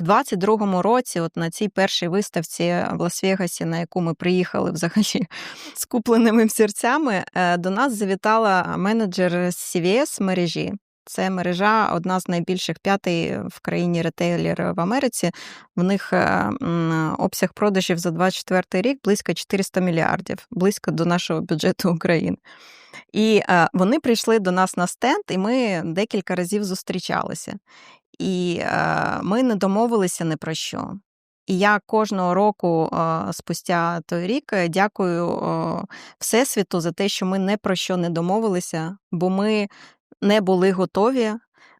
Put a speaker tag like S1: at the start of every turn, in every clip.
S1: В 22-му році, от на цій першій виставці в Лас-Вегасі, на яку ми приїхали взагалі з купленими серцями, е, до нас завітала менеджер з CVS мережі. Це мережа, одна з найбільших п'ятий в країні ретейлер в Америці. В них е, обсяг продажів за 24 рік близько 400 мільярдів, близько до нашого бюджету України. І е, вони прийшли до нас на стенд, і ми декілька разів зустрічалися. І ми не домовилися ні про що. І я кожного року, спустя той рік, е, дякую Всесвіту за те, що ми не про що не домовилися, бо ми не були готові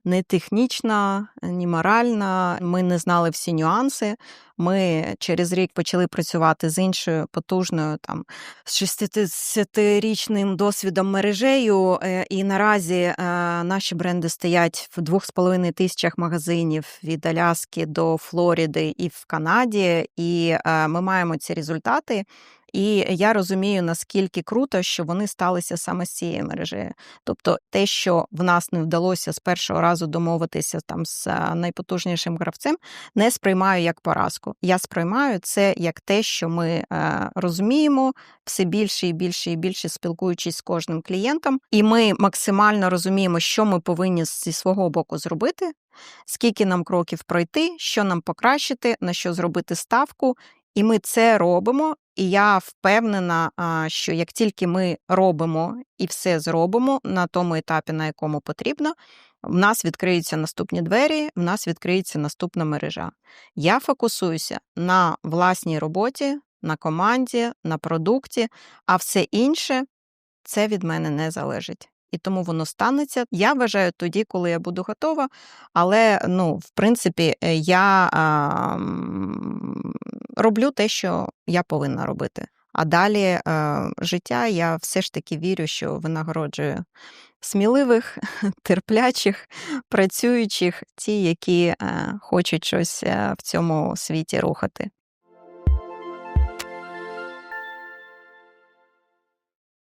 S1: Не технічна, ні моральна, Ми не знали всі нюанси. Ми через рік почали працювати з іншою потужною там з 60-річним досвідом мережею. е, І наразі е, наші бренди стоять в 2,5 тисячах магазинів від Аляски до Флориди і в Канаді. І е, ми маємо ці результати. І я розумію, наскільки круто, що вони сталися саме з цією мережею. Тобто, те, що в нас не вдалося з першого разу домовитися там з найпотужнішим гравцем, не сприймаю як поразку. Я сприймаю це як те, що ми е, розуміємо все більше і більше і більше спілкуючись з кожним клієнтом, і ми максимально розуміємо, що ми повинні зі свого боку зробити, скільки нам кроків пройти, що нам покращити, на що зробити ставку. І ми це робимо. І я впевнена, що як тільки ми робимо і все зробимо на тому етапі, на якому потрібно, в нас відкриються наступні двері, в нас відкриється наступна мережа. Я фокусуюся на власній роботі, на команді, на продукті, а все інше це від мене не залежить. І тому воно станеться. Я вважаю тоді, коли я буду готова. Але ну, в принципі, е, я а, роблю те, що я повинна робити. А далі е, життя я все ж таки вірю, що винагороджує сміливих, терплячих, працюючих, ті, які е, хочуть щось е, в цьому світі рухати.